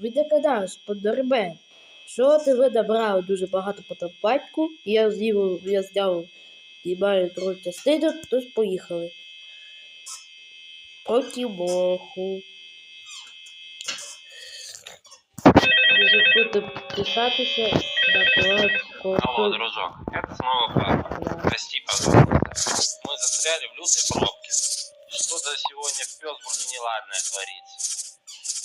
відкидаєш під дорбе. Що ти ви добрали дуже багато по батьку, я з'їв, я зняв і маю другу частину, тож поїхали. Проти моху. Не забудьте підписатися на канал Алло, дружок, это снова папа. Прости, пожалуйста. Мы застряли в лютой пробке. Что-то сегодня в Пёсбурге неладное творится.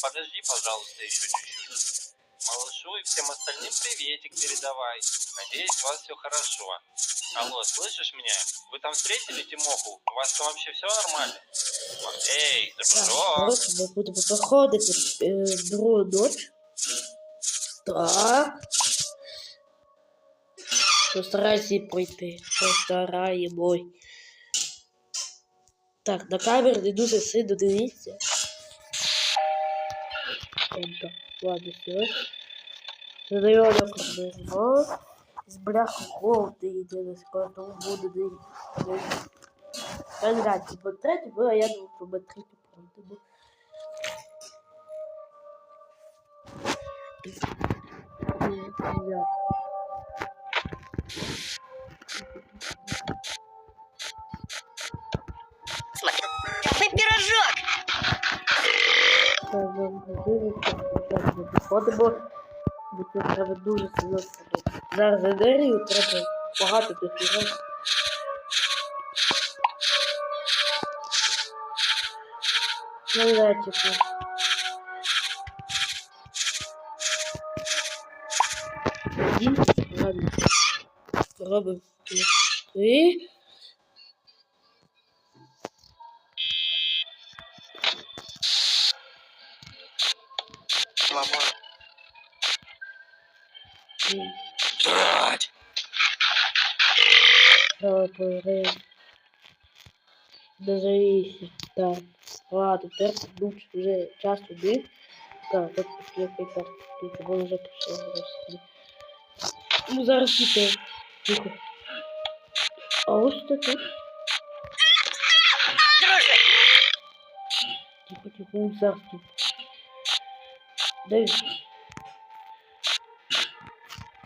Подожди, пожалуйста, еще чуть-чуть. Малышу и всем остальным приветик передавай. Надеюсь, у вас все хорошо. Алло, слышишь меня? Вы там встретили Тимоху? У вас там вообще все нормально? Эй, Так, дружок! коротше, ми будемо проходити е, другу ніч. Так. Постарайся її пройти. Постараємось. Так, на камеру не дуже сильно дивіться. Тобто, ладно, все. Задаємо кормимо. З бляху голди йде на скоро, тому буде дивитися. Кандидатів по третій було, я думаю, що ми дивіться, виходимо, бо це треба дуже сильно сходити. Зараз енергію треба багато тих ігор. Налетіку. Один, ладно. Робимо три. Три. Драть! Давай поиграем. Дозовися. Так. Ладно, перший луч вже час туди. Так, от який перший тут було вже зараз. Ну зараз іде. Тихо. А ось це тут. Друже! Тихо, тихо, он зараз тут. А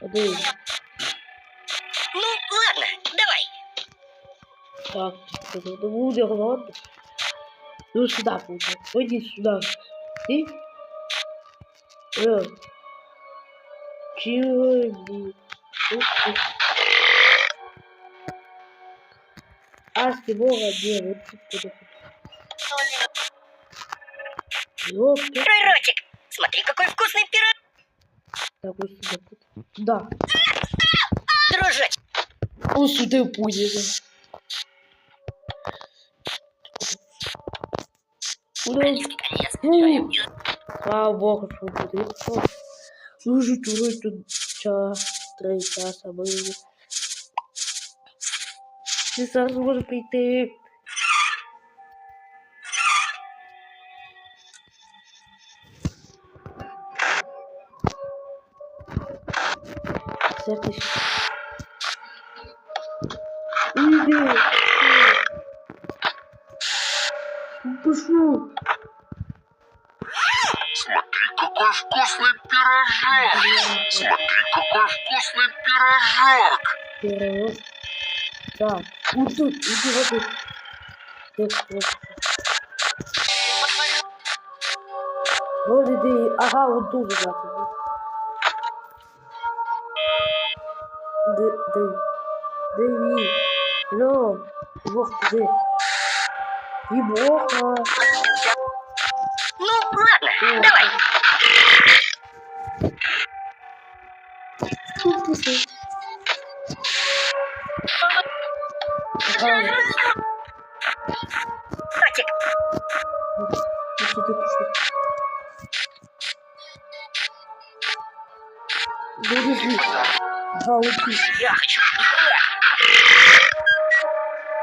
дай. Ну, ладно, давай. Так, тихо, да буде ладно. Ну сюда, пойди. Пойди сюда. Ты? Э. Чего? Аски бога, где? Вот тут Ёпта. Ротик. Смотри, какой вкусный пирог. Так, вот сюда. Да. Друже, Он сюда будет. Ну. Слава богу, що буде. Якщо дуже чужой тут час, три часа. Ти зараз може прийти. Що? Уйди! Пишу! Смотри, какой вкусный пирожок! Смотри, какой вкусный пирожок! Пирог. Так, вот тут, иди вот тут. Так, вот. Вот иди, ага, вот тут же надо. Д, д, диви. Ло, бог ты. И бога. Ну, ладно, давай. Тут ты ты. Ага, Ротик, вот сюда пошли. Подожди. Ага, вот тут. я хочу играть.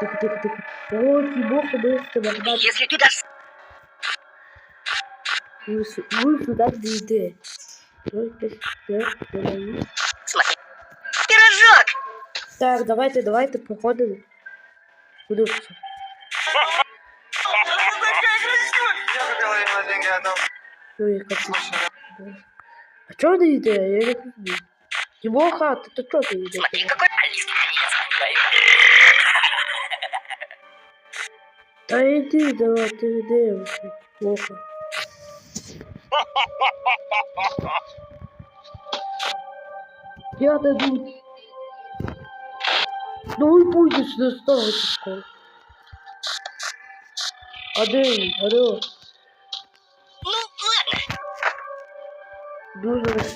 Тихо, тихо, тихо. О, Тимоха, быстро, Богдан. Если ты дашь... Ви сю- ви сюди не йде. Тільки все, давай. Смотри. Пирожок! Так, давайте, давайте, проходимо. Куди все? Я бы половину деньги отдал. Ну, яка пісня. А чого не йде? Я не розумію. Тимоха, ти то чого ти йде? Смотри, какой Алиска Та йди, давай, йди вже. Тимоха. Я даду. Ну і будеш доставити скоро. А де він? Алло. Ну, ладно. Дуже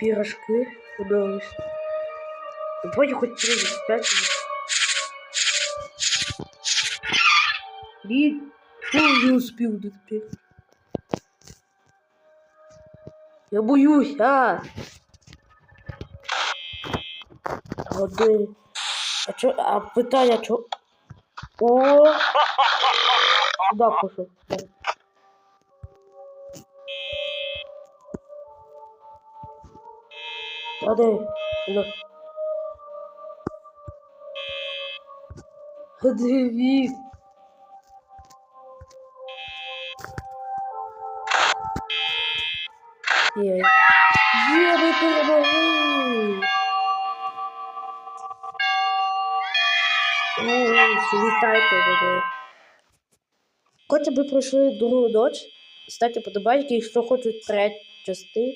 пирожки удалось. Давайте хоть 35 минут. Блин, что он не успел до теперь? Я боюсь, а! Води. А чо, а питання чо? О! Куда пошел? Сюди. А де він? Є. Є, ми перемогли! Ой, вітайте мене. Хоча би пройшли другу ніч, ставте подобайки, якщо хочуть третю частину,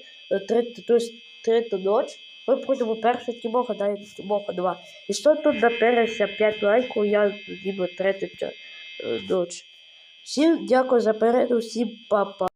третю, тобто третю ніч, ми пройдемо першу Тімоха, далі Тімоха 2. І що тут напереться 5 лайків, я ніби третю е. Всім дякую за перегляд, всім па-па.